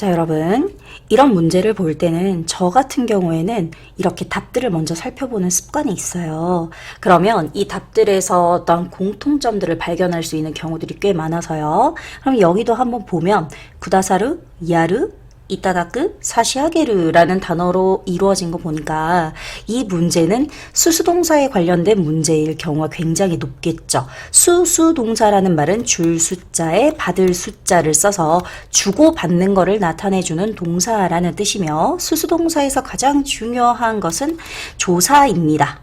자, 여러분. 이런 문제를 볼 때는 저 같은 경우에는 이렇게 답들을 먼저 살펴보는 습관이 있어요. 그러면 이 답들에서 어떤 공통점들을 발견할 수 있는 경우들이 꽤 많아서요. 그럼 여기도 한번 보면 구다사르, 야르, 이따다크, 사시아게르라는 단어로 이루어진 거 보니까 이 문제는 수수동사에 관련된 문제일 경우가 굉장히 높겠죠. 수수동사라는 말은 줄 숫자에 받을 숫자를 써서 주고 받는 거를 나타내주는 동사라는 뜻이며 수수동사에서 가장 중요한 것은 조사입니다.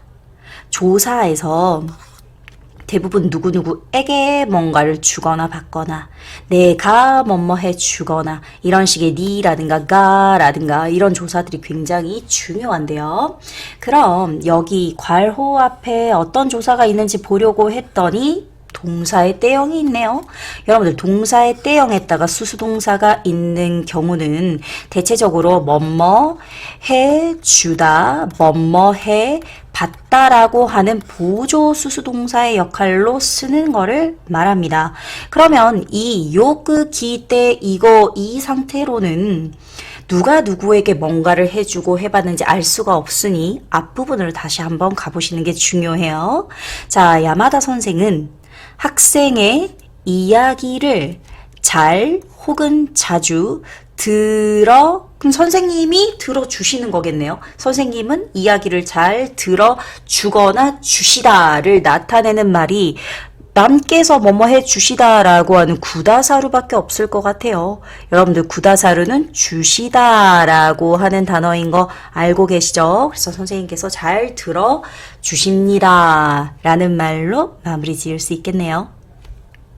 조사에서 대부분 누구누구에게 뭔가를 주거나 받거나 내가 뭐뭐 해 주거나 이런 식의 니라든가 가라든가 이런 조사들이 굉장히 중요한데요. 그럼 여기 괄호 앞에 어떤 조사가 있는지 보려고 했더니 동사의 때형이 있네요. 여러분들 동사의 때형에다가 수수동사가 있는 경우는 대체적으로 뭐뭐 해 주다, 뭐뭐 해 받다라고 하는 보조 수수동사의 역할로 쓰는 거를 말합니다. 그러면 이 요그 기때 이거 이 상태로는 누가 누구에게 뭔가를 해주고 해봤는지 알 수가 없으니 앞부분을 다시 한번 가보시는 게 중요해요. 자, 야마다 선생은 학생의 이야기를 잘 혹은 자주 들어 그럼 선생님이 들어주시는 거겠네요. 선생님은 이야기를 잘 들어주거나 주시다를 나타내는 말이 남께서 뭐뭐 해 주시다라고 하는 구다사루밖에 없을 것 같아요. 여러분들 구다사루는 주시다라고 하는 단어인 거 알고 계시죠? 그래서 선생님께서 잘 들어 주십니다. 라는 말로 마무리 지을 수 있겠네요.